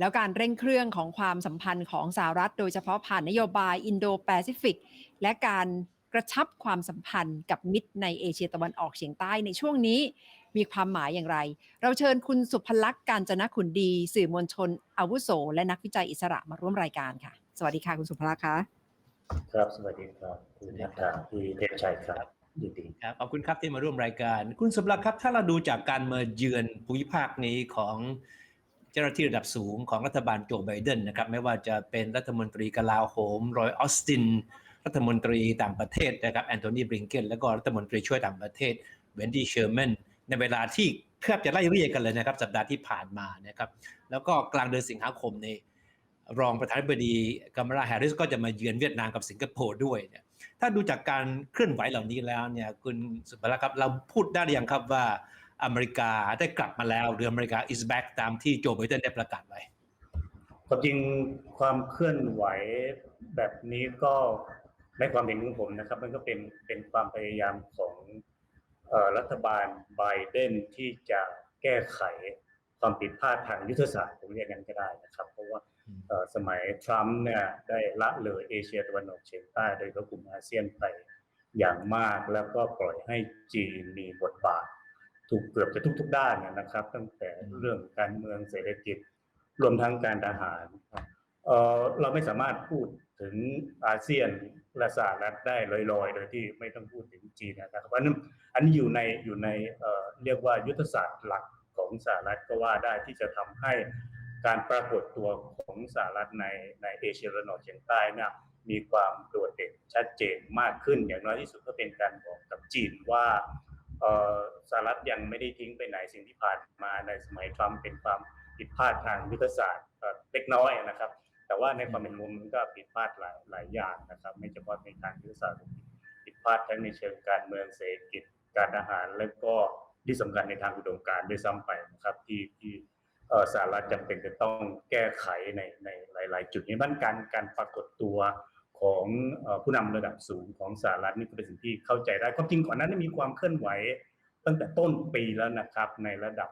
แล้วการเร่งเครื่องของความสัมพันธ์ของสหรัฐ โดยเฉพาะผ่านนโยบายอินโดแปซิฟิกและการกระชับความสัมพันธ์กับมิตรในเอเชียตะวันออกเฉียงใต้ในช่วงนี้มีความหมายอย่างไร เราเชิญคุณสุภลักษณ์การจนขุนดี สื่อมวลชน อาวุโส และนักวิจัยอิสระมาร่วมรายการค่ะ สวัสดีค่ะคุณสุภลักษณ์คะครับ สวัสดีครับคุณนัทธาพี่เทพชัยครับยินดีครับขอบคุณครับที่มาร่วมรายการ คุณสมรักครับ ถ้าเราดูจากการมาเยือนภูมิภาคนี้ของ เจ้าหน้าที่ระดับสูงของรัฐบาลโจไบเดนนะครับไม่ว่าจะเป็นรัฐมนตรีกลาโหมรอยออสติน รัฐมนตรีต่างประเทศนะครับแอนโทนีบริงเกนแล้วก็รัฐมนตรีช่วยต่างประเทศเวนดี้เชอร์แมนในเวลาที่แทบจะไล่เรียกกันเลยนะครับ สัปดาห์ที่ผ่านมานะครับแล้วก็กลางเดือนสิงหาคมนี้รองประธานาธิบดีกัมราแฮร์ริสก็จะมาเยือนเวียดนามกับสิงคโปร์ด้วยเนี่ยถ้าดูจากการเคลื่อนไหวเหล่านี้แล้วเนี่ยคุณสุภลักษณ์ครับเราพูดได้หรือยังครับว่า อเมริกาได้กลับมาแล้วหรืออเมริกา is back ตามที่โจไบเดนได้ประกาศไว้ความจริงความเคลื่อนไหวแบบนี้ก็ในความเห็นของผมนะครับ มันก็เป็นเป็นความพยายามของออรัฐบาลไบเดนที่จะแก้ไขความผิดพลาดทางยุทธศาสตร์ผมเรียกงั้นก็ได้นะครับ เพราะว่าสมัยทรัมป์เนี่ยได้ละเลยเอเชียตะวันออกเฉียงใต้โดยเฉพาะกลุ่มอาเซียนไปอย่างมากแล้วก็ปล่อยให้จีนมีบทบาท ถูกเกือบจะทุก ๆ ด้านนะครับ ตั้งแต่เรื่องการเมืองเศรษฐกิจ รวมทั้งการทหารเอ่อเราไม่สามารถพูดถึงอาเซียนและสหรัฐได้ลอยๆ โดยที่ไม่ต้องพูดถึงจีนนะครับอันนั้นอันนี้อยู่ในอยู่ในเอ่อเรียกว่ายุทธศาสตร์หลักของสหรัฐก็ว่าได้ที่จะทำให้การปรากฏตัวของสหรัฐในในเอเชียตะวันออกเฉียงใต้เนี่ยมีความโดดเด่นชัดเจนมากขึ้น อย่างน้อยที่สุดก็เป็นการบอกกับจีนว่าเอ่อ สหรัฐยังไม่ได้ทิ้งไปไหนสิ่งที่ผ่านมาในสมัยทรัมป์เป็นความผิดพลาดทางยุทธศาสตร์เล็กน้อยนะครับ แต่ว่าในความเป็นมุมมันก็ผิดพลาดหลายหลายอย่างนะครับ ไม่เฉพาะในทางยุทธศาสตร์ผิดพลาดทั้งในเชิงการเมืองเศรษฐกิจการทหารแล้วก็ที่สำคัญในทางอุดมการณ์ด้วยซ้ำไปนะครับ ที่ที่สหรัฐจำเป็นจะต้องแก้ไขในในหลาย ๆ จุดนี้บ้านการการปรากฏตัว ของผู้นำระดับสูงของสหรัฐนี่ก็เป็นสิ่งที่เข้าใจได้ความจริงก่อนหนานั้นมีความเคลื่อนไหว ตั้งแต่ต้นปีแล้วนะครับในระดับ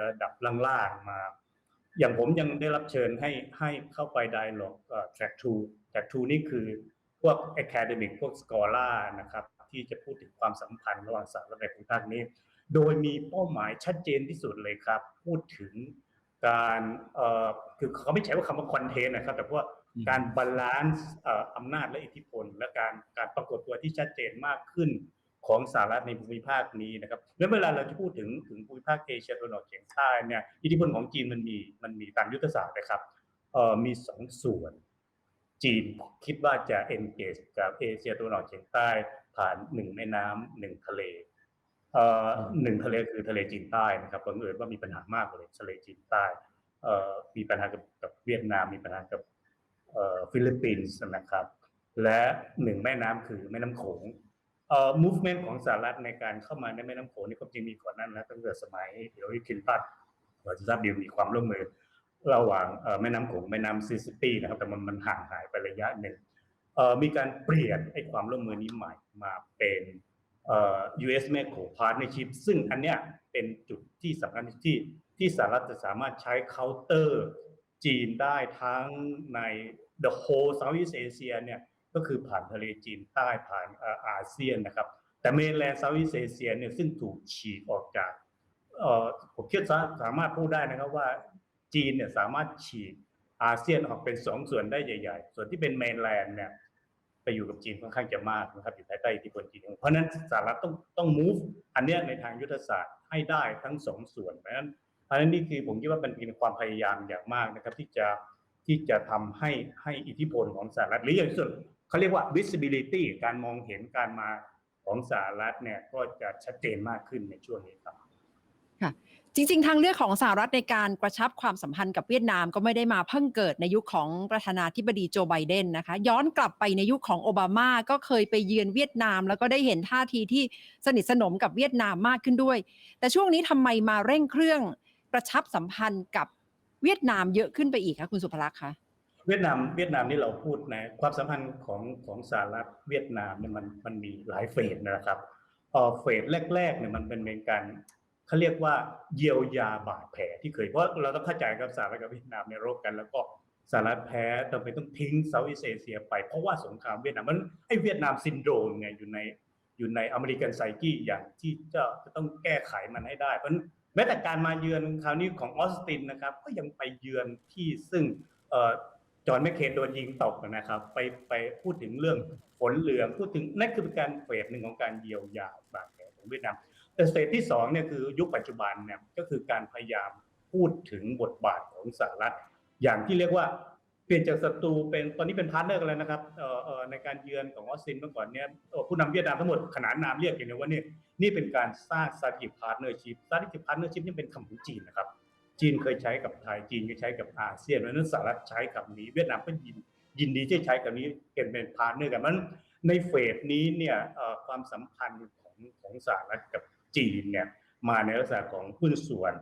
ระดับล่างๆมา อย่างผมยังได้รับเชิญให้ให้เข้าไปไดหลอกเอ่อ track two track two นี่คือพวก academic พวก scholar นะครับที่จะพูดถึงความสัมพันธ์ระหว่างสหรัฐในภูมิภาคนี้ โดยมีเป้าหมายชัดเจนที่สุดเลยครับ พูดถึงการคือเขาไม่ใช้ว่าคำว่าคอนเทนต์นะครับ แต่ว่า การบาลานซ์เอ่ออำนาจและอิทธิพล และการการปรากฏตัวที่ชัดเจนมากขึ้นของสหรัฐในภูมิภาคนี้นะครับแล้วเวลาเราจะพูดถึงถึงภูมิภาคเอเชียตะวันออกเฉียงใต้เนี่ยอิทธิพลของจีนมันมีมันมีตามยุทธศาสตร์นะครับเอ่อมีสองส่วน จีนคิดว่าจะ engage กับเอเชียตะวันออกเฉียงใต้ผ่านหนึ่งแม่น้ำหนึ่งทะเลเอ่อหนึ่งทะเลคือทะเลจีนใต้นะครับบังเอิญว่ามีปัญหามากเลยทะเลจีนใต้เอ่อมีปัญหากับกับเวียดนามมีปัญหากับเอ่อ ฟิลิปปินส์นะครับ และหนึ่งแม่น้ำคือแม่น้ำโขงเอ่อ movement ของสหรัฐในการเข้ามาในแม่น้ำโขงนี่ก็จริงมีก่อนนั้นนะตั้งแต่สมัยเดี๋ยวคินพัดเราจะทราบดีมีความร่วมมือระหว่างเอ่อแม่น้ำโขงแม่น้ำซิสซิปปีนะครับแต่มันมันห่างหายไประยะหนึ่งเอ่อมีการเปลี่ยนไอ้ความร่วมมือนี้ใหม่มาเป็นเอ่อ US Macro Partnership ซึ่งอันเนี้ยเป็นจุดที่สำคัญที่ที่สหรัฐจะสามารถใช้เคาน์เตอร์ จีนได้ทั้งใน the whole Southeast Asia เนี่ยก็คือผ่านทะเลจีนใต้ผ่านอาเซียนนะครับ แต่เมนแลนด์ Southeast Asia เนี่ยซึ่งถูกฉีกออกจากผมคิดว่าสามารถพูดได้นะครับว่าจีนเนี่ยสามารถฉีกอาเซียนออกเป็นสองส่วนได้ใหญ่ ๆ ส่วนที่เป็นเมนแลนด์เนี่ยไปอยู่กับจีนค่อนข้างจะมากนะครับอยู่ภายใต้อิทธิพลจีน เพราะนั้นสหรัฐต้องต้อง move อันเนี้ยในทางยุทธศาสตร์ให้ได้ทั้งสองส่วนเพราะนั้น เพราะฉะนั้นนี่คือผมคิดว่าเป็นเป็นความพยายามอย่างมากนะครับ ที่จะที่จะทำให้ให้อิทธิพลของสหรัฐหรืออย่างส่วนเขาเรียกว่า visibility การมองเห็นการมาของสหรัฐเนี่ยก็จะชัดเจนมากขึ้นในช่วงนี้ครับจริง ๆ ทางเลือกของสหรัฐในการกระชับความสัมพันธ์กับเวียดนามก็ไม่ได้มาเพิ่งเกิดในยุคของประธานาธิบดีโจไบเดนนะคะ ย้อนกลับไปในยุคของโอบามาก็เคยไปเยือนเวียดนาม แล้วก็ได้เห็นท่าทีที่สนิทสนมกับเวียดนามมากขึ้นด้วย แต่ช่วงนี้ทำไมมาเร่งเครื่อง กระชับสัมพันธ์กับเวียดนามเยอะขึ้นไปอีกคะคุณสุภลักษณ์คะเวียดนามเวียดนามนี่เราพูดนะความสัมพันธ์ของของสหรัฐเวียดนามเนี่ยมันมันมีหลายเฟสนะครับเออเฟสแรกๆเนี่ยมันเป็นเป็นการเขาเรียกว่าเยียวยาบาดแผลที่เคยเพราะเราต้องเข้าใจครับสหรัฐกับเวียดนามในยรบกันแล้วก็สหรัฐแพ้จำเป็นต้องทิ้งเซาท์อีสเอเชียไปเพราะว่าสงครามเวียดนามมันไอเวียดนามซินโดรมไงอยู่ในอยู่ในอเมริกันไซกี้อย่างที่จะจะต้องแก้ไขมันให้ได้เพราะฉะนั้น แม้แต่การมาเยือนคราวนี้ของออสตินนะครับ ก็ยังไปเยือนที่ซึ่งจอห์นแมคเคนโดนยิงตกนะครับ ไปไปพูดถึงเรื่องฝนเหลืองพูดถึงนั่นคือเป็นการเฟสหนึ่งของการเยียวยาบาดแผลของเวียดนามแต่เตจที่สองเนี่ยคือยุคปัจจุบันเนี่ยก็คือการพยายามพูดถึงบทบาทของสหรัฐ อย่างที่เรียกว่าเปลี่ยนจากศัตรูเป็นตอนนี้เป็นพาร์ทเนอร์กันแล้วนะครับในการเยือนของออสซินเมื่อก่อนเนี่ยผู้นำเวียดนามทั้งหมดขนานนามเรียกอย่างเดียวว่านี่ นี่เป็นการสร้าง strategic partnership strategic partnership นี่เป็นคำของจีนนะครับ จีนเคยใช้กับไทย จีนก็ใช้กับอาเซียนเพราะฉะนั้นสหรัฐใช้คำนี้ เวียดนามก็ยินยินดีที่จะใช้คำนี้เป็นเป็นพาร์ทเนอร์กันมันในเฟสนี้เนี่ยความสัมพันธ์ของของสหรัฐกับจีนเนี่ยมาในลักษณะของหุ้นส่วน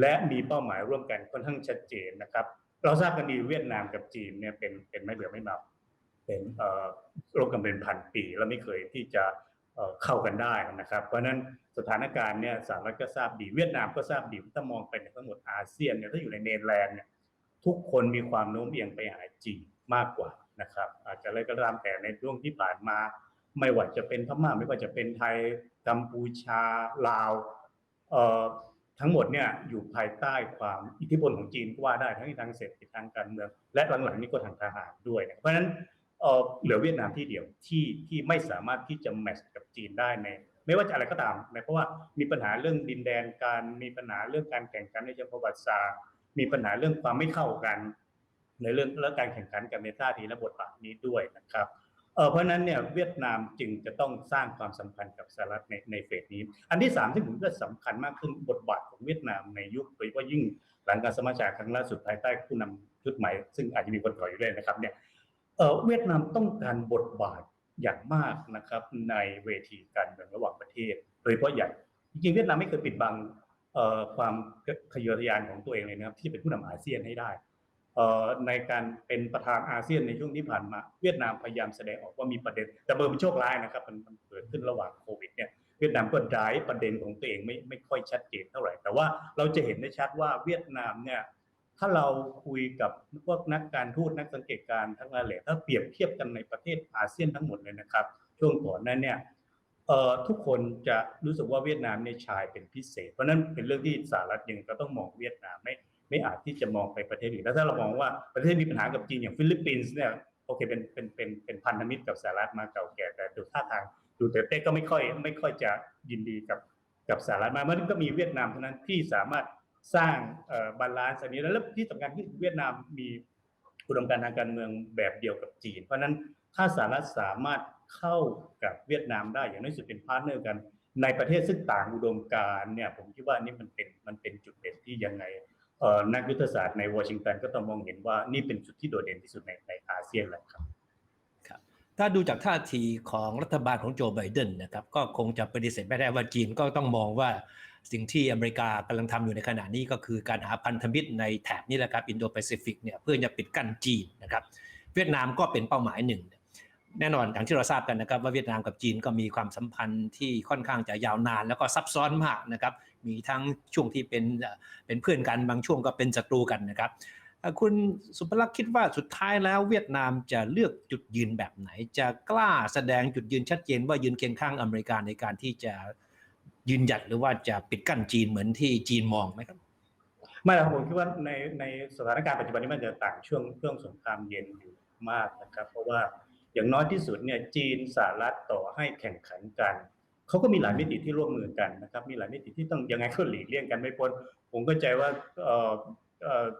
และมีเป้าหมายร่วมกันค่อนข้างชัดเจนนะครับ เราทราบกันดีเวียดนามกับจีนเนี่ยเป็นเป็นไม่เหลือไม่เบาเป็นเอ่อร่วมกันเป็นพันปี แล้วไม่เคยที่จะ เข้ากันได้นะครับ เพราะฉะนั้นสถานการณ์เนี่ยสหรัฐก็ทราบดีเวียดนามก็ทราบดีถ้ามองไปในทั้งหมดอาเซียนเนี่ยถ้าอยู่ในเนเธอร์แลนด์เนี่ยทุกคนมีความโน้มเอียงไปหาจีนมากกว่านะครับ อาจจะอะไรก็ตามแต่ในช่วงที่ผ่านมา ไม่ว่าจะเป็นพม่าไม่ว่าจะเป็นไทยกัมพูชาลาวเอ่อทั้งหมดเนี่ยอยู่ภายใต้ความอิทธิพลของจีนก็ว่าได้ทั้งในทางเศรษฐกิจทางการเมือง และหลังๆนี้ก็ทางทหารด้วย เพราะฉะนั้น เออเหลือเวียดนามที่เดียวที่ที่ไม่สามารถที่จะแมทช์กับจีนได้ในไม่ว่าจะอะไรก็ตามนะเพราะว่ามีปัญหาเรื่องดินแดนการมีปัญหาเรื่องการแข่งขันในเชิงประวัติศาสตร์มีปัญหาเรื่องความไม่เข้ากัน ในเรื่องและการแข่งขันกันในท่าทีและบทบาทนี้ด้วยนะครับเเพราะฉะนั้นเนี่ยเวียดนามจึงจะต้องสร้างความสัมพันธ์กับสหรัฐในในเฟสนี้ อันที่สามที่ผมก็สำคัญมากขึ้นบทบาทของเวียดนามในยุคโดยเฉพาะยิ่งหลังการสมัชชาครั้งล่าสุดภายใต้ผู้นำชุดใหม่ซึ่งอาจจะมีคนก่ออยู่ด้วยนะครับเนี่ย เวียดนามต้องการบทบาทอย่างมากนะครับในเวทีการเมืองระหว่างประเทศ โดยเฉพาะใหญ่จริงๆเวียดนามไม่เคยปิดบังความทะเยอทยานของตัวเองเลยนะครับ ที่จะเป็นผู้นำอาเซียนให้ได้ในการเป็นประธานอาเซียนในช่วงที่ผ่านมา เวียดนามพยายามแสดงออกว่ามีประเด็น แต่เบอร์มันโชคร้ายนะครับ มันเกิดขึ้นระหว่างโควิดเนี่ยเวียดนามก็ได้ประเด็นของตัวเองไม่ไม่ค่อยชัดเจนเท่าไหร่ แต่ว่าเราจะเห็นได้ชัดว่าเวียดนามเนี่ย ถ้าเราคุยกับพวกนักการทูตนักสังเกตการณ์ทั้งหลายแหล่ถ้าเปรียบเทียบกันในประเทศอาเซียนทั้งหมดเลยนะครับ ช่วงก่อนนั้นเนี่ยเอ่อทุกคนจะรู้สึกว่าเวียดนามในยชายเป็นพิเศษ เพราะนั้นเป็นเรื่องที่สหรัฐยังก็ต้องมองเวียดนามไม่ไม่อาจที่จะมองไปประเทศอื่นแล้วถ้าเรามองว่าประเทศมีปัญหากับจีนอย่างฟิลิปปินส์เนี่ยโอเคเป็นเป็นเป็นเป็นพันธมิตรกับสหรัฐมาเก่าแก่แต่ดูท่าทางดูเตเต้ก็ไม่ค่อยไม่ค่อยจะยินดีกับกับสหรัฐมาเมันก็มีเวียดนามเท่านั้นที่สามารถ สร้างบาลานซ์อันนี้แล้วที่สำคัญที่เวียดนามมีอุดมการทางการเมืองแบบเดียวกับจีน เพราะนั้นถ้าสหรัฐสามารถเข้ากับเวียดนามได้อย่างน้อยสุดเป็นพาร์ทเนอร์กัน ในประเทศซึ่งต่างอุดมการเนี่ยผมคิดว่านี่มันเป็นมันเป็นจุดเด่นที่ยังไงนักยุทธศาสตร์ในวอชิงตันก็ต้องมองเห็นว่านี่เป็นจุดที่โดดเด่นที่สุดในในอาเซียนเลยครับ ถ้าดูจากท่าทีของรัฐบาลของโจไบเดนนะครับก็คงจะปฏิเสธไม่ได้ว่าจีนก็ต้องมองว่าสิ่งที่อเมริกากำลังทำอยู่ในขณะนี้ก็คือการหาพันธมิตรในแถบนี้แหละครับอินโดแปซิฟิกเนี่ยเพื่อจะปิดกั้นจีนนะครับเวียดนามก็เป็นเป้าหมายหนึ่ง แน่นอนอย่างที่เราทราบกันนะครับ ว่าเวียดนามกับจีนก็มีความสัมพันธ์ที่ค่อนข้างจะยาวนาน แล้วก็ซับซ้อนมากนะครับมีทั้งช่วงที่เป็นเป็นเพื่อนกันบางช่วงก็เป็นศัตรูกันนะครับ คุณสุภลักษณ์คิดว่าสุดท้ายแล้วเวียดนามจะเลือกจุดยืนแบบไหน จะกล้าแสดงจุดยืนชัดเจนว่ายืนเคียงข้างอเมริกาในการที่จะยืนหยัดหรือว่าจะปิดกั้นจีนเหมือนที่จีนมองไหมครับไม่หรอกผมคิดว่าในในสถานการณ์ปัจจุบันนี้มันจะต่างช่วงช่วงสงครามเย็นอยู่มากนะครับ เพราะว่าอย่างน้อยที่สุดเนี่ยจีนสหรัฐต่อให้แข่งขันกันเขาก็มีหลายมิติที่ร่วมมือกันนะครับ มีหลายมิติที่ต้องยังไงก็หลีกเลี่ยงกันไม่พ้นผมก็ใจว่า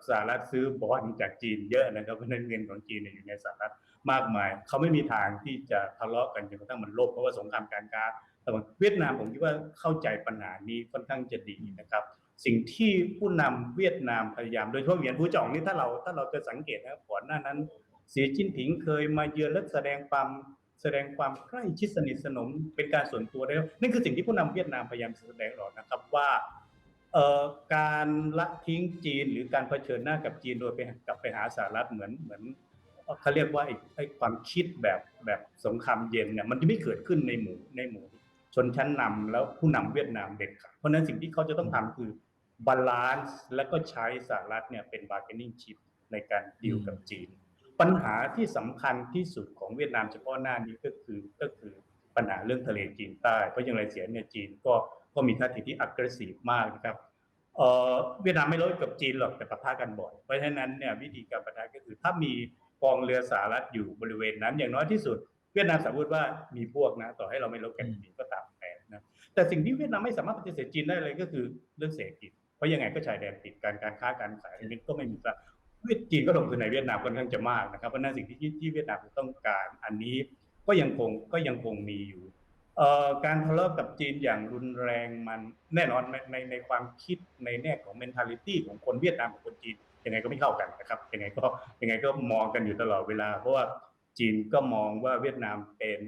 สหรัฐซื้อบอลจากจีนเยอะนะครับเพราะนั้นเงินของจีนอยู่ในสหรัฐมากมาย เขาไม่มีทางที่จะทะเลาะกันจนกระทั่งมันล่มเพราะว่าสงครามการค้าแต่ว่าเวียดนามผมคิดว่าเข้าใจปัญหานี้ค่อนข้างจะดีนะครับ สิ่งที่ผู้นำเวียดนามพยายามโดยเฉพาะเหวียนผู้จ่องนี่ถ้าเราถ้าเราจะสังเกตนะครับก่อนหน้านั้น สีจิ้นผิงเคยมาเยือนและแสดงความแสดงความใกล้ชิดสนิทสนมเป็นการส่วนตัวได้นั่นคือสิ่งที่ผู้นำเวียดนามพยายามแสดงออกนะครับว่า เอ่อการละทิ้งจีนหรือการเผชิญหน้ากับจีนโดยไปกลับไปหาสหรัฐเหมือนเหมือนเอ่อเขาเรียกว่าไอ้ไอ้ความคิดแบบแบบสงครามเย็นเนี่ยมันจะไม่เกิดขึ้นในหมู่ในหมู่ ชนชั้นนำแล้วผู้นำเวียดนามเด็ดขาดเพราะฉะนั้นสิ่งที่เขาจะต้องทำคือบาลานซ์และก็ใช้สหรัฐเนี่ยเป็น bargaining chip ในการดีลกับจีน ปัญหาที่สำคัญที่สุดของเวียดนามเฉพาะหน้านี้ก็คือก็คือปัญหาเรื่องทะเลจีนใต้เพราะอย่างไรเสียเนี่ยจีนก็ ก็มีท่าทีที่ aggressive มากนะครับเอ่อเวียดนามไม่ลดกับจีนหรอกแต่ปะทะกันบ่อย เพราะฉะนั้นเนี่ยวิธีการปะทะก็คือถ้ามีกองเรือสหรัฐอยู่บริเวณนั้น อย่างน้อยที่สุดเวียดนามสมมติว่ามีพวกนะต่อให้เราไม่ลบกับจีนก็ตามแต่นะแต่สิ่งที่เวียดนามไม่สามารถปฏิเสธจีนได้เลยก็คือเรื่องเศรษฐกิจเพราะยังไงก็ชายแดนติดกันการค้าการขายอันนี้ก็ไม่มีปัญหาเวียดจีนก็ลงทุนในเวียดนามค่อนข้างจะมากนะครับเพราะฉะนั้นสิ่งที่ที่เวียดนามต้องการอันนี้ก็ยังคงก็ยังคงมีอยู่เอ่อ การทะเลาะกับจีนอย่างรุนแรงมันแน่นอนในในในความคิดในแง่ของ mentality ของคนเวียดนามกับคนจีนยังไงก็ไม่เข้ากันนะครับยังไงก็ยังไงก็มองกันอยู่ตลอดเวลา เพราะว่าจีนก็มองว่าเวียดนามเป็น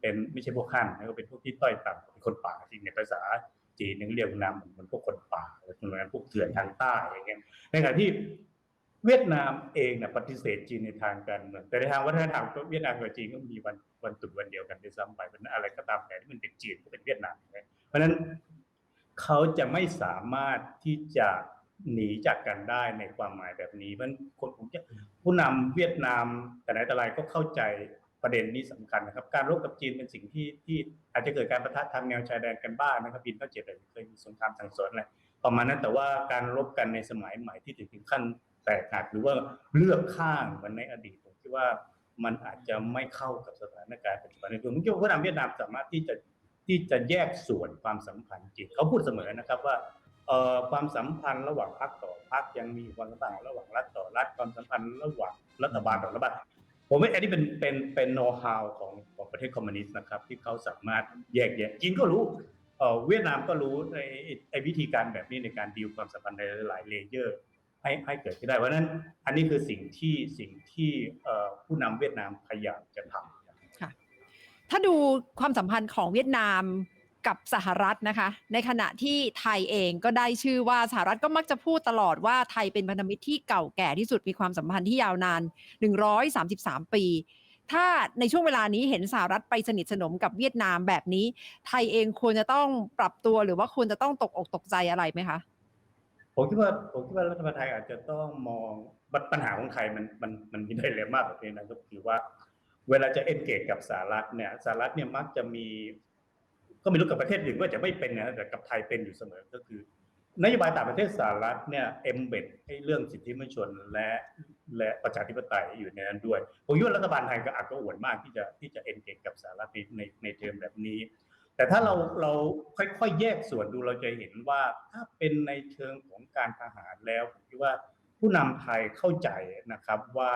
เป็นไม่ใช่พวกขั้นนะก็เป็นพวกที่ต้อยต่ำเป็นคนป่าจริงในภาษาจีนนึงเรียกเวียดนามเหมือนพวกคนป่าเหมือนพวกเถื่อนทางใต้อย่างเงี้ยในขณะที่ เวียดนามเองเนี่ยปฏิเสธจีนในทางการเมืองแต่ในทางวัฒนธรรมก็เวียดนามกับจีนก็มีวันวันตรุษวันเดียวกันด้วยซ้ำไปเป็นอะไรก็ตามแต่ที่มันเป็นจีนก็เป็นเวียดนามเพราะฉะนั้นเขาจะไม่สามารถที่จะหนีจากกันได้ในความหมายแบบนี้มันคนผมจะผู้นำเวียดนามแต่ไหนแต่ไรก็เข้าใจประเด็นนี้สำคัญนะครับ การรบกับจีนเป็นสิ่งที่ที่อาจจะเกิดการประทะทางแนวชายแดนกันบ้างนะครับบินเข้าเจ็ดเลยเคยมีสงครามสังสอนอะไรประมาณนั้นแต่ว่าการรบกันในสมัยใหม่ที่ถึงขั้น แตกหักหรือว่าเลือกข้างเหมือนในอดีตผมคิดว่ามันอาจจะไม่เข้ากับสถานการณ์ปัจจุบันในผมคิดว่าผู้นำเวียดนามสามารถที่จะที่จะแยกส่วนความสัมพันธ์จีนเขาพูดเสมอนะครับว่าเอ่อความสัมพันธ์ระหว่างพรรคต่อพรรคยังมีความสัมพันธ์ระหว่างรัฐต่อรัฐความสัมพันธ์ระหว่างรัฐบาลต่อรัฐบาลผมว่าอันนี้เป็นเป็นเป็นโน้ตฮาวของของประเทศคอมมิวนิสต์นะครับ ที่เขาสามารถแยกแยะจีนก็รู้เอ่อเวียดนามก็รู้ในไอ้วิธีการแบบนี้ในการดีลความสัมพันธ์ในหลายเลเยอร์ ให้ให้เกิดขึ้นได้ เพราะนั้นอันนี้คือสิ่งที่สิ่งที่ผู้นำเวียดนามพยายามจะทำค่ะถ้าดูความสัมพันธ์ของเวียดนามกับสหรัฐนะคะ ในขณะที่ไทยเองก็ได้ชื่อว่าสหรัฐก็มักจะพูดตลอดว่าไทยเป็นพันธมิตรที่เก่าแก่ที่สุดมีความสัมพันธ์ที่ยาวนาน 133 ปี ถ้าในช่วงเวลานี้เห็นสหรัฐไปสนิทสนมกับเวียดนามแบบนี้ ไทยเองควรจะต้องปรับตัวหรือว่าควรจะต้องตกอกตกใจอะไรไหมคะ ผมคิดว่าผมคิดว่ารัฐบาลไทยอาจจะต้องมองปัญหาของไทยมันมันมันมีได้เลยมากแบบนี้นะก็คือว่า เวลาจะเอนเกจกับสหรัฐเนี่ยสหรัฐเนี่ยมักจะมี ก็ไม่รู้กับประเทศอื่นว่าจะไม่เป็นนะแต่กับไทยเป็นอยู่เสมอก็คือนโยบายต่างประเทศสหรัฐเนี่ยเอ็มเบดให้เรื่องสิทธิมนุษยชนและและประชาธิปไตยอยู่ในนั้นด้วยผมคิดว่ารัฐบาลไทยก็อาจจะอวดมากที่จะที่จะเอนเกจกับสหรัฐในในในเทอมแบบนี้ แต่ถ้าเราเราค่อยๆแยกส่วนดูเราจะเห็นว่าถ้าเป็นในเชิงของการทหารแล้วผมคิดว่าผู้นำไทยเข้าใจนะครับว่า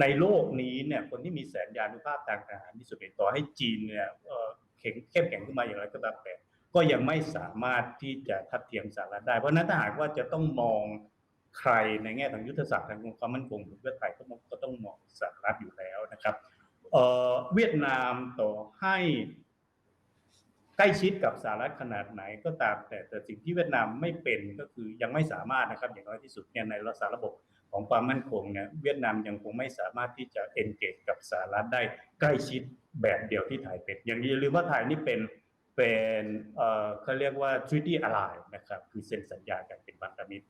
ในโลกนี้เนี่ยคนที่มีแสนยานุภาพทางทหารที่สุดต่อให้จีนเนี่ยเอ่อแข็งเข้มแข็งขึ้นมาอย่างไรก็ตามแต่ก็ยังไม่สามารถที่จะทัดเทียมสหรัฐได้ เพราะนั้นถ้าหากว่าจะต้องมองใครในแง่ทางยุทธศาสตร์ทางความมั่นคงของประเทศไทยก็ก็ต้องมองสหรัฐอยู่แล้วนะครับเวียดนามต่อให้ ใกล้ชิดกับสหรัฐขนาดไหนก็ตาม แต่แต่สิ่งที่เวียดนามไม่เป็นก็คือยังไม่สามารถนะครับ อย่างน้อยที่สุดเนี่ยในรักสาระบบของความมั่นคงเนี่ยเวียดนามยังคงไม่สามารถที่จะเอนเกจกับสหรัฐได้ใกล้ชิดแบบเดียวที่ไทยเป็น อย่างอย่าลืมว่าไทยนี่เป็นเป็นเอ่อเขาเรียกว่า treaty ally นะครับ คือเซ็นสัญญากันเป็นพันธมิตร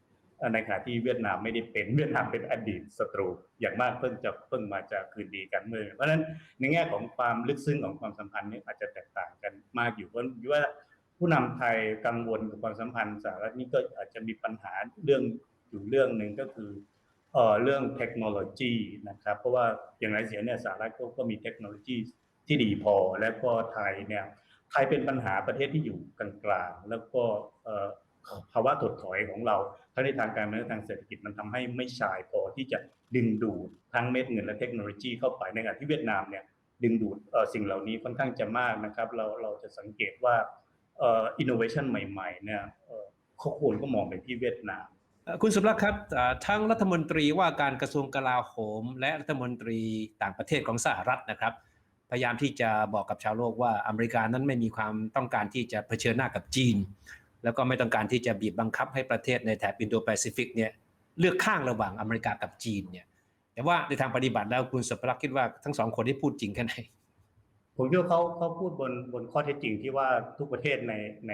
ในขณะที่เวียดนามไม่ได้เป็นเวียดนามเป็นอดีตศัตรู อย่างมากเพิ่งจะเพิ่งมาจากคืนดีกันเมื่อเพราะฉะนั้นในแง่ของความลึกซึ้งของความสัมพันธ์นี้อาจจะแตกต่างกันมากอยู่เพราะว่าผู้นำไทยกังวลกับความสัมพันธ์สหรัฐนี่ก็อาจจะมีปัญหาเรื่องอยู่เรื่องหนึ่งก็คือเอ่อเรื่องเทคโนโลยีนะครับ เพราะว่าอย่างไรเสียเนี่ยสหรัฐก็ก็มีเทคโนโลยีที่ดีพอแล้วก็ไทยเนี่ยไทยเป็นปัญหาประเทศที่อยู่กลางๆแล้วก็เอ่อ ภาวะถดถอยของเราทั้งในทางการเมืองทางเศรษฐกิจมันทำให้ไม่ชายพอที่จะดึงดูดทั้งเม็ดเงินและเทคโนโลยีเข้าไปในขณะที่เวียดนามเนี่ยดึงดูดสิ่งเหล่านี้ค่อนข้างจะมากนะครับ เราเราจะสังเกตว่าอินโนเวชันใหม่ๆเนี่ยเอ่อเขาควรก็มองไปที่เวียดนาม คุณสมรักครับทั้งรัฐมนตรีว่าการกระทรวงกลาโหม และรัฐมนตรีต่างประเทศของสหรัฐนะครับ พยายามที่จะบอกกับชาวโลกว่าอเมริกานั้นไม่มีความต้องการที่จะเผชิญหน้ากับจีน แล้วก็ไม่ต้องการที่จะบีบบังคับให้ประเทศในแถบอินโดแปซิฟิกเนี่ยเลือกข้างระหว่างอเมริกากับจีนเนี่ยแต่ว่าในทางปฏิบัติแล้วคุณสมรักคิดว่าทั้งสองคนที่พูดจริงแค่ไหนผมคิดว่าเขาเขาพูดบนบนข้อเท็จจริงที่ว่าทุกประเทศในใน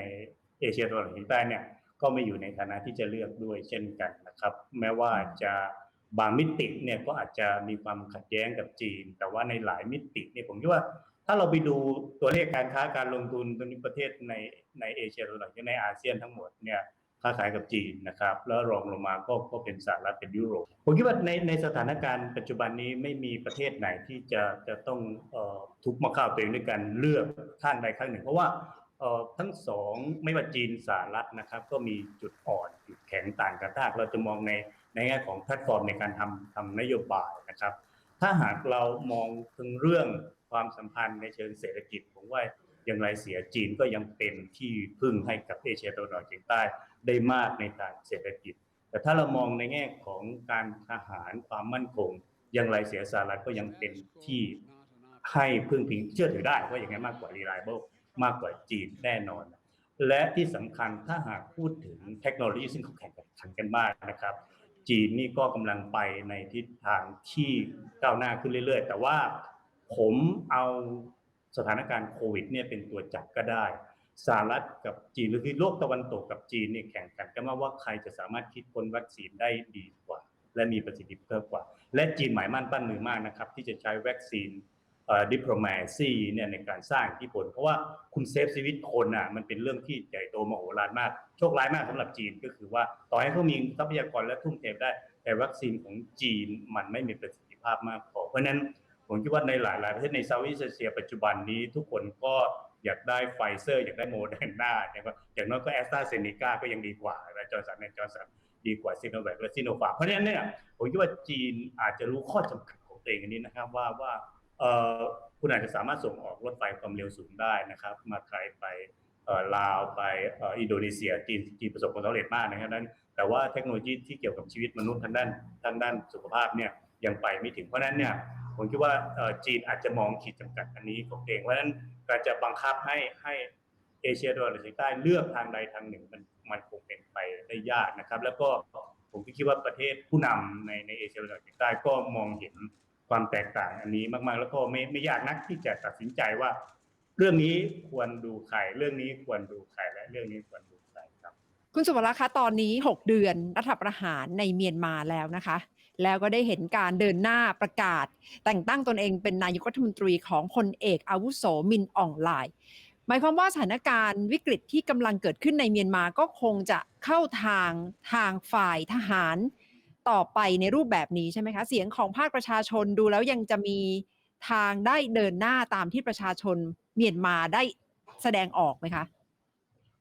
เอเชียตะวันออกเฉียงใต้เนี่ยก็ไม่อยู่ในฐานะที่จะเลือกด้วยเช่นกันนะครับ แม้ว่าจะบางมิติเนี่ยก็อาจจะมีความขัดแย้งกับจีน แต่ว่าในหลายมิติเนี่ยผมคิดว่า ถ้าเราไปดูตัวเลขการค้าการลงทุนตอนนี้ประเทศในในเอเชียตะวันออกเฉียในอาเซียนทั้งหมดเนี่ยค้าขายกับจีนนะครับ แล้วรองลงมาก็ก็เป็นสหรัฐเป็นยุโรปผมคิดว่าในในสถานการณ์ปัจจุบันนี้ไม่มีประเทศไหนที่จะจะต้องเอ่อทุบมะข้าวตัวเองด้วยการเลือกข้างใดข้างหนึ่ง เพราะว่าเอ่อทั้งสองไม่ว่าจีนสหรัฐนะครับ ก็มีจุดอ่อนจุดแข็งต่างกันถ้าเราจะมองในในแง่ของแพลตฟอร์มในการทำทำนโยบายนะครับ ถ้าหากเรามองถึงเรื่อง ความสัมพันธ์ในเชิงเศรษฐกิจ ผมว่าอย่างไรเสียจีนก็ยังเป็นที่พึ่งให้กับเอเชียตะวันออกเฉียงใต้ได้มากในทางเศรษฐกิจ แต่ถ้าเรามองในแง่ของการทหารความมั่นคง อย่างไรเสียสหรัฐก็ยังเป็นที่ให้พึ่งพิงเชื่อถือได้ว่าอย่างไงมากกว่า reliable มากกว่าจีนแน่นอน และที่สำคัญถ้าหากพูดถึงเทคโนโลยีซึ่งเขาแข่งขันกันมากนะครับ จีนนี่ก็กำลังไปในทิศทางที่ก้าวหน้าขึ้นเรื่อย ๆ แต่ว่า ผมเอาสถานการณ์โควิดเนี่ยเป็นตัวจับก็ได้สหรัฐกับจีนหรือคือโลกตะวันตกกับจีนเนี่ยแข่งขันกันมาว่าใครจะสามารถคิดค้นวัคซีนได้ดีกว่า และมีประสิทธิภาพกว่า และจีนหมายมั่นปั้นมือมากนะครับ ที่จะใช้วัคซีนดิปโลมาซีเนี่ยในการสร้างอิทธิพลเพราะว่าคุณเซฟชีวิตคนอะมันเป็นเรื่องที่ใหญ่โตมโหฬารมาก โชคร้ายมากสำหรับจีนก็คือว่าต่อให้เขามีทรัพยากรและทุ่มเทได้ แต่วัคซีนของจีนมันไม่มีประสิทธิภาพมากพอเพราะฉะนั้น ผมคิดว่าในหลาย ๆ ประเทศในเซาท์อีสเอเชียปัจจุบันนี้ทุกคนก็อยากได้ไฟเซอร์ อยากได้โมเดอร์นาอย่างว่าอย่างน้อยก็แอสตราเซเนกาก็ยังดีกว่าและจอร์สันและจอร์สันดีกว่าซีโนแวคและซีโนฟาร์เพราะฉะนั้นเนี่ยผมคิดว่าจีนอาจจะรู้ข้อจำกัดของตัวเองอันนี้นะครับว่าว่าคุณอาจจะสามารถส่งออกรถไฟความเร็วสูงได้นะครับ มาไกลไปลาวไปอินโดนีเซียจีนจีนประสบความสำเร็จมากนะครับนั้น แต่ว่าเทคโนโลยีที่เกี่ยวกับชีวิตมนุษย์ทางด้านทางด้านสุขภาพเนี่ยยังไปไม่ถึงเพราะฉะนั้นเนี่ย ผมคิดว่าจีนอาจจะมองขีดจำกัดอันนี้ของเองเพราะฉะนั้นการจะบังคับให้ให้เอเชียตะวันออกเฉียงใต้เลือกทางใดทางหนึ่งมันมันคงเป็นไปได้ยากนะครับ แล้วก็ผมก็คิดว่าประเทศผู้นำในในเอเชียตะวันออกเฉียงใต้ก็มองเห็นความแตกต่างอันนี้มากๆ แล้วก็ไม่ไม่ยากนักที่จะตัดสินใจว่า เรื่องนี้ควรดูใครเรื่องนี้ควรดูใครและเรื่องนี้ควรดู คุณสุวรรณคะตอนนี้ 6 เดือนรัฐประหารในเมียนมาแล้วนะคะ แล้วก็ได้เห็นการเดินหน้าประกาศ แต่งตั้งตนเองเป็นนายกรัฐมนตรีของพลเอกอาวุโสมินอ่องหลายหมายความว่าสถานการณ์วิกฤตที่กำลังเกิดขึ้นในเมียนมาก็คงจะเข้าทางทางฝ่ายทหารต่อไปในรูปแบบนี้ใช่ไหมคะ เสียงของภาคประชาชนดูแล้วยังจะมีทางได้เดินหน้าตามที่ประชาชนเมียนมาได้แสดงออกไหมคะ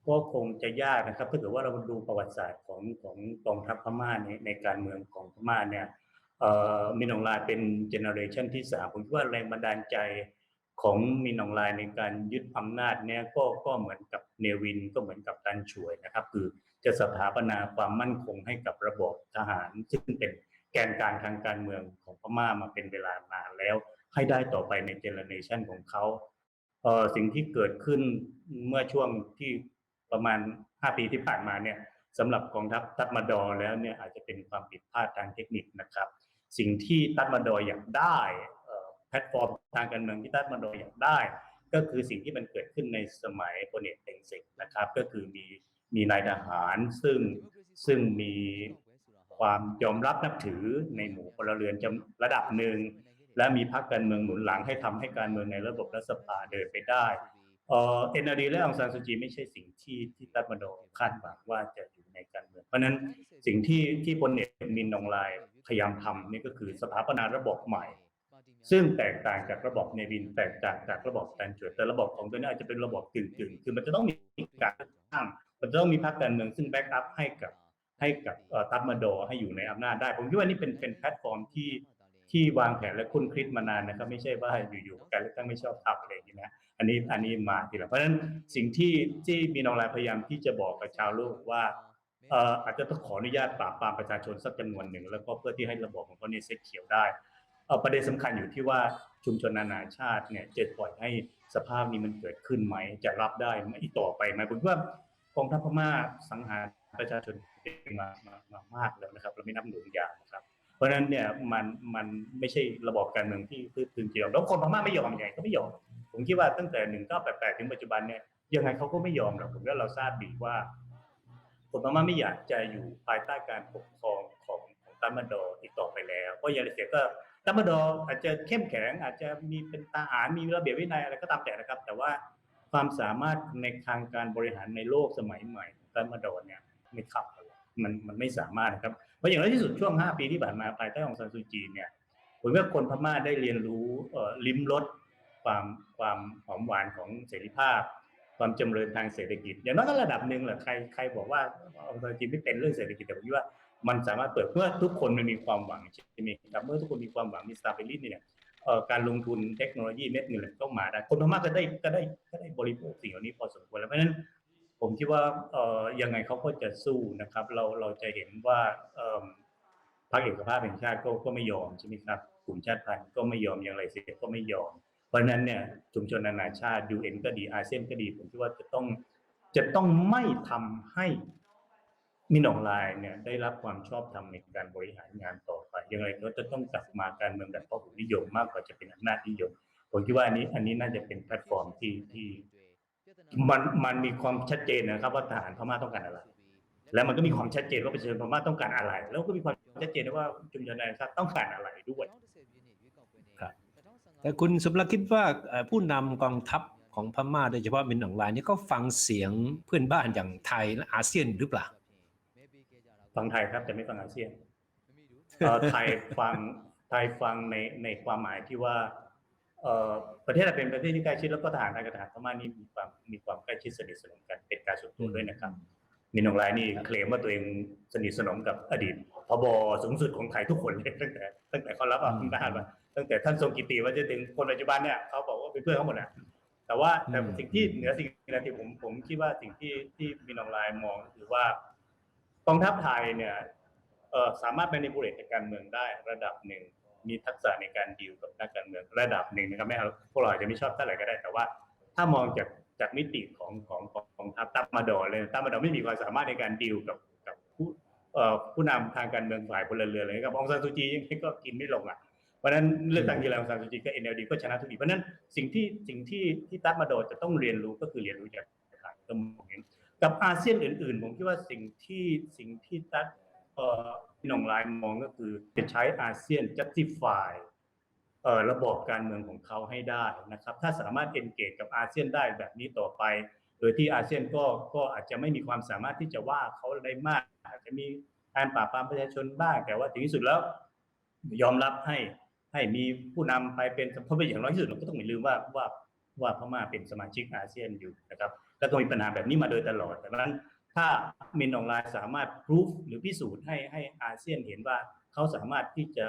ก็คงจะยากนะครับถ้าเกิดว่าเราดูประวัติศาสตร์ของของกองทัพพม่าในในการเมืองของพม่าเนี่ยมินองลน์เป็นเจเนอเรชันที่สามผมคิดว่าแรงบันดาลใจของมินองลน์ในการยึดอำนาจเนี่ยก็ก็เหมือนกับเนวินก็เหมือนกับตันช่วยนะครับ คือจะสถาปนาความมั่นคงให้กับระบบทหาร ซึ่งเป็นแกนกลางทางการเมืองของพม่ามาเป็นเวลานานแล้ว ให้ได้ต่อไปในเจเนอเรชันของเขาเออสิ่งที่เกิดขึ้นเมื่อช่วงที่ ประมาณ 5 ปีที่ผ่านมาเนี่ยสำหรับกองทัพตัดมาดอแล้วเนี่ยอาจจะเป็นความผิดพลาดทางเทคนิคนะครับ สิ่งที่ตัดมาดออยากได้แพลตฟอร์มทางการเมืองที่ตัดมาดออยากได้ ก็คือสิ่งที่มันเกิดขึ้นในสมัยพลเอกเต็งเซ็งนะครับ ก็คือมีมีนายทหารซึ่งซึ่งมีความยอมรับนับถือในหมู่พลเรือนจำระดับหนึ่งและมีพรรคการเมืองหนุนหลังให้ทำให้การเมืองในระบบรัฐสภาเดินไปได้ เอ็นอารีและองซานซูจีไม่ใช่สิ่งที่ที่ตัดมาโดคาดหวังว่าจะอยู่ในการเมือง เพราะนั้นสิ่งที่ที่พลเอกมินอองไลน์พยายามทำนี่ก็คือสถาปนาระบบใหม่ ซึ่งแตกต่างจากระบบเนวินแตกต่างจากระบบแตนจวดแต่ระบบของตัวนี้อาจจะเป็นระบบกึ่งๆ คือมันจะต้องมีการตั้งมันจะต้องมีพรรคการเมืองซึ่งแบ็กอัพให้กับให้กับเอ่อตัดมาโดให้อยู่ในอำนาจได้ ผมคิดว่านี่เป็นเป็นแพลตฟอร์มที่ ที่วางแผนและคุ้นคิดมานานนะครับไม่ใช่ว่าอยู่ๆการเลือกตั้งไม่ชอบทำอะไรอย่างนี้นะอันนี้อันนี้มาทีหลังเพราะฉะนั้นสิ่งที่ที่มีนองรายพยายามที่จะบอกกับชาวโลกว่าเอออาจจะต้องขออนุญาตปราบปรามประชาชนสักจำนวนหนึ่ง แล้วก็เพื่อที่ให้ระบบของเขาเนี่ยเซ็ตเขียวได้เประเด็นสำคัญอยู่ที่ว่าชุมชนนานาชาติเนี่ยจะปล่อยให้สภาพนี้มันเกิดขึ้นไหม จะรับได้ไหมต่อไปไหมผมว่ากองทัพพม่าสังหารประชาชนมามามามากแล้วนะครับ เราไม่นับหนุนอย่างนะครับ เพราะฉะนั้นเนี่ยมันมันไม่ใช่ระบอบการเมืองที่พื้นพื้นเดียวแล้วคนพม่าไม่ยอมยังไงก็ไม่ยอม ผมคิดว่าตั้งแต่1988ถึงปัจจุบันเนี่ยยังไงเขาก็ไม่ยอมหรอกผมว่าเราทราบดีว่า คนพม่าไม่อยากจะอยู่ภายใต้การปกครองของของตัมมาดออีกต่อไปแล้วเพราะอย่างไรเสียก็ตัมมาดออาจจะเข้มแข็งอาจจะมีเป็นทหารมีระเบียบวินัยอะไรก็ตามแต่นะครับ แต่ว่าความสามารถในทางการบริหารในโลกสมัยใหม่ตัมมาดอเนี่ยไม่ขับ มันมันไม่สามารถนะครับ เพราะอย่างไรที่สุดช่วง 5 ปีที่ผ่านมาภายใต้ของซานซูจีเนี่ยผมว่าคนพม่าได้เรียนรู้เอ่อลิ้มรสความความหอมหวานของเสรีภาพ ความจำเริญทางเศรษฐกิจ อย่างน้อยก็ระดับหนึ่งแหละใครใครบอกว่าองซานซูจีไม่เป็นเรื่องเศรษฐกิจแต่ผมว่ามันสามารถเปิดเพื่อทุกคนมันมีความหวังใช่ไหมครับเมื่อทุกคนมีความหวังมีสตาร์เบลิเนี่ยเอ่อการลงทุนเทคโนโลยีเม็ดเงินก็มาได้คนพม่าก็ได้ก็ได้ก็ได้บริโภคสิ่งเหล่านี้พอสมควรแล้วเพราะฉะนั้น ผมคิดว่าเอ่อยังไงเขาก็จะสู้นะครับ เราเราจะเห็นว่าเอิ่มพรรคเอกภาพแห่งชาติก็ก็ไม่ยอมใช่ไหมครับกลุ่มชาติพันธุ์ก็ไม่ยอมอย่างไรเสียก็ไม่ยอม เพราะนั้นเนี่ยชุมชนนานาชาติ UN ก็ดีอาเซียนก็ดี ผมคิดว่าจะต้องจะต้องไม่ทำให้มินอองไลน์เนี่ยได้รับความชอบธรรมในการบริหารงานต่อไปอย่างไรก็จะต้องกลับมาการเมืองแบบพหุนิยมมากกว่าจะเป็นอำนาจนิยมผมคิดว่าอันนี้อันนี้น่าจะเป็นแพลตฟอร์มที่ที่ มันมันมีความชัดเจนนะครับ ว่าทหารพม่าต้องการอะไร แล้วมันก็มีความชัดเจนว่าประชาชนพม่าต้องการอะไร แล้วก็มีความชัดเจนว่าชุมชนนานาชาติต้องการอะไรด้วยครับแต่คุณสมรักคิดว่าเอ่อผู้นำกองทัพของพม่าโดยเฉพาะมินอองไลน์นี่ก็ฟังเสียงเพื่อนบ้านอย่างไทยและอาเซียนหรือเปล่าฟังไทยครับแต่ไม่ฟังอาเซียนเอ่อไทยฟังไทยฟังในในความหมายที่ว่าเอ่อ ประเทศเราเป็นประเทศที่ใกล้ชิดแล้วก็ทหารไทยกับทหารพม่านี่มีความมีความใกล้ชิดสนิทสนมกันเป็นการส่วนตัวด้วยนะครับมินองไลน์นี่เคลมว่าตัวเองสนิทสนมกับอดีตพบสูงสุดของไทยทุกคนเลยตั้งแต่ตั้งแต่เขารับอำนาจมาตั้งแต่ท่านทรงกิติว่าจะถึงคนปัจจุบันเนี่ยเขาบอกว่าเป็นเพื่อนเขาหมดนะแต่ว่าแต่สิ่งที่เหนือสิ่งนั้นที่ผมผมคิดว่าสิ่งที่ที่มินองไลน์มองคือว่ากองทัพไทยเนี่ยสามารถเป็นในบุเรตการเมืองได้ระดับหนึ่ง มีทักษะในการดีลกับนักการเมืองระดับหนึ่งนะครับไม่เอาพวกเราอาจจะไม่ชอบเท่าไหร่ก็ได้แต่ว่า ถ้ามองจากจากมิติของของของทัพตัมมาดอเลยตัมมาดอไม่มีความสามารถในการดีลกับกับผู้เอ่อผู้นำทางการเมืองฝ่ายพลเรือนเลยกับองซานซูจียังไงก็กินไม่ลงอะเพราะนั้นเลือกตั้งทีไรองซานซูจีก็ NLD ก็ชนะทุกทีเพราะนั้นสิ่งที่สิ่งที่ที่ตัมมาดอจะต้องเรียนรู้ก็คือเรียนรู้จากทางตมองเห็นกับอาเซียนอื่น ๆ ผมคิดว่าสิ่งที่สิ่งที่ตัด พี่น้องไลน์มองก็คือจะใช้อาเซียน justify เอ่อระบบการเมืองของเขาให้ได้นะครับ ถ้าสามารถเอนเกจกับอาเซียนได้แบบนี้ต่อไป โดยที่อาเซียนก็ก็อาจจะไม่มีความสามารถที่จะว่าเขาได้มาก อาจจะมีการปราบปรามประชาชนบ้าง แต่ว่าถึงที่สุดแล้วยอมรับให้ให้มีผู้นำไปเป็นเพราะเป็นอย่างน้อยที่สุดเราก็ต้องไม่ลืมว่าว่าว่าพม่าเป็นสมาชิกอาเซียนอยู่นะครับ แล้วก็มีปัญหาแบบนี้มาโดยตลอดดังนั้น ถ้ามินออนไลน์สามารถพิสูจหรือพิสูจน์ให้ให้อาเซียนเห็นว่าเขาสามารถที่จะ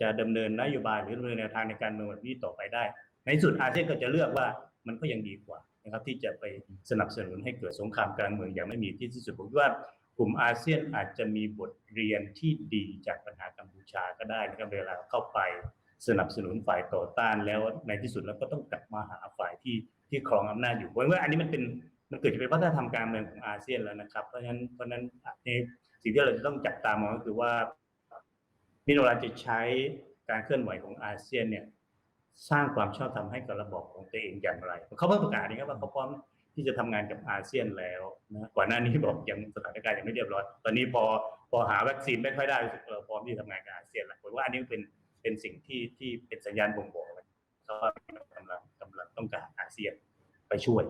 จะดำเนินนโยบายหรือดำเนินแนวทางในการเมืองแบบนี้ต่อไปได้ ในที่สุดอาเซียนก็จะเลือกว่ามันก็ยังดีกว่านะครับที่จะไปสนับสนุนให้เกิดสงครามกลางเมืองอย่างไม่มีที่สิ้นสุดผมว่ากลุ่มอาเซียนอาจจะมีบทเรียนที่ดีจากปัญหากัมพูชาก็ได้นะครับเวลาเข้าไปสนับสนุนฝ่ายต่อต้านแล้วในที่สุดแล้วก็ต้องกลับมาหาฝ่ายที่ที่ครองอำนาจอยู่เพราะว่าอันนี้มันเป็น มันเกิดจะเป็นวัฒนธรรมการเมืองของอาเซียนแล้วนะครับ เพราะฉะนั้นเพราะฉะนั้นอันสิ่งที่เราจะต้องจับตามองก็คือว่ามิโนราจะใช้การเคลื่อนไหวของอาเซียนเนี่ย สร้างความชอบธรรมให้กับระบบของตัวเองอย่างไร เขาเพิ่งประกาศนะครับว่าเขาพร้อมที่จะทำงานกับอาเซียนแล้วนะก่อนหน้านี้บอกยังสถานการณ์ยังไม่เรียบร้อย ตอนนี้พอพอหาวัคซีนไม่ค่อยได้รู้สึกเออพร้อมที่จะทำงานกับอาเซียนแล้วผมว่าอันนี้เป็นเป็นสิ่งที่ที่เป็นสัญญาณบ่งบอกว่าเขากำลังกำลังต้องการอาเซียนไปช่วย